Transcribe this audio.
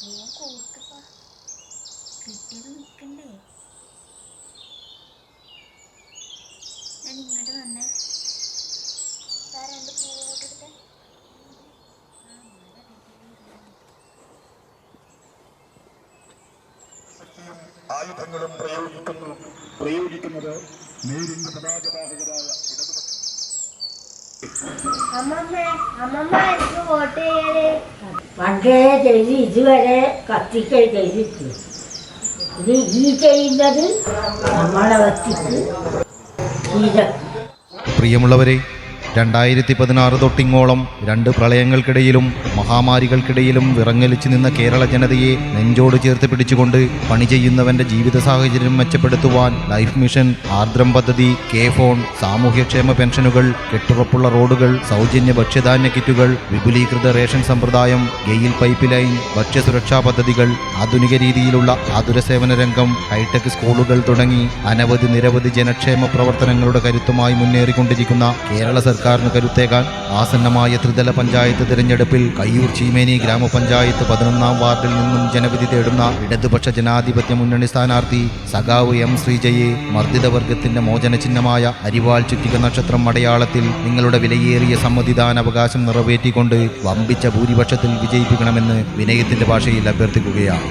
വേഗം കൊടുക്കപ്പാ കിട്ടിയത് നിക്കണ്ടേ ഞാൻ ഇങ്ങോട്ട് വന്നേ രണ്ട് പൂ ഇങ്ങോട്ട് എടുത്തേ ആ മഴ ആയുധങ്ങളും പ്രയോഗിക്കുന്നു പ്രയോഗിക്കുന്നത് നേരിന്റെ പതാകവാഹകരായ പണ്ടേ ചെയ്ത് ഇതുവരെ കത്തിക്കൽ ചെയ്തിട്ടു ഈ ചെയ്യുന്നത് നമ്മളെ കത്തിക്ക് പ്രിയമുള്ളവരെ രണ്ടായിരത്തി പതിനാറ് തൊട്ടിങ്ങോളം രണ്ട് പ്രളയങ്ങൾക്കിടയിലും മഹാമാരികൾക്കിടയിലും വിറങ്ങലിച്ചു നിന്ന കേരള ജനതയെ നെഞ്ചോട് ചേർത്ത് പിടിച്ചുകൊണ്ട് പണി ചെയ്യുന്നവന്റെ ജീവിത സാഹചര്യം മെച്ചപ്പെടുത്തുവാൻ ലൈഫ് മിഷൻ ആർദ്രം പദ്ധതി കെ ഫോൺ സാമൂഹ്യക്ഷേമ പെൻഷനുകൾ കെട്ടുറപ്പുള്ള റോഡുകൾ സൗജന്യ ഭക്ഷ്യധാന്യ കിറ്റുകൾ വിപുലീകൃത റേഷൻ സമ്പ്രദായം ഗെയിൽ പൈപ്പ് ലൈൻ ഭക്ഷ്യസുരക്ഷാ പദ്ധതികൾ ആധുനിക രീതിയിലുള്ള ആതുര സേവന രംഗം ഹൈടെക് സ്കൂളുകൾ തുടങ്ങി അനവധി നിരവധി ജനക്ഷേമ പ്രവർത്തനങ്ങളുടെ കരുത്തുമായി മുന്നേറിക്കൊണ്ടിരിക്കുന്ന കേരള സർക്കാരിന് കരുത്തേകാൻ ആസന്നമായ ത്രിതല പഞ്ചായത്ത് തിരഞ്ഞെടുപ്പിൽ കയ്യൂർ ചീമേനി ഗ്രാമപഞ്ചായത്ത് പതിനൊന്നാം വാർഡിൽ നിന്നും ജനവിധി തേടുന്ന ഇടതുപക്ഷ ജനാധിപത്യ മുന്നണി സ്ഥാനാർത്ഥി സഖാവ് എം ശ്രീജയെ മർദ്ദിതവർഗത്തിന്റെ മോചന ചിഹ്നമായ അരിവാൾ ചുറ്റിക നക്ഷത്രം അടയാളത്തിൽ നിങ്ങളുടെ വിലയേറിയ സമ്മതിദാനാവകാശം നിറവേറ്റിക്കൊണ്ട് വമ്പിച്ച ഭൂരിപക്ഷത്തിൽ വിജയിപ്പിക്കണമെന്ന് വിനയത്തിന്റെ ഭാഷയിൽ അഭ്യർത്ഥിക്കുകയാണ്.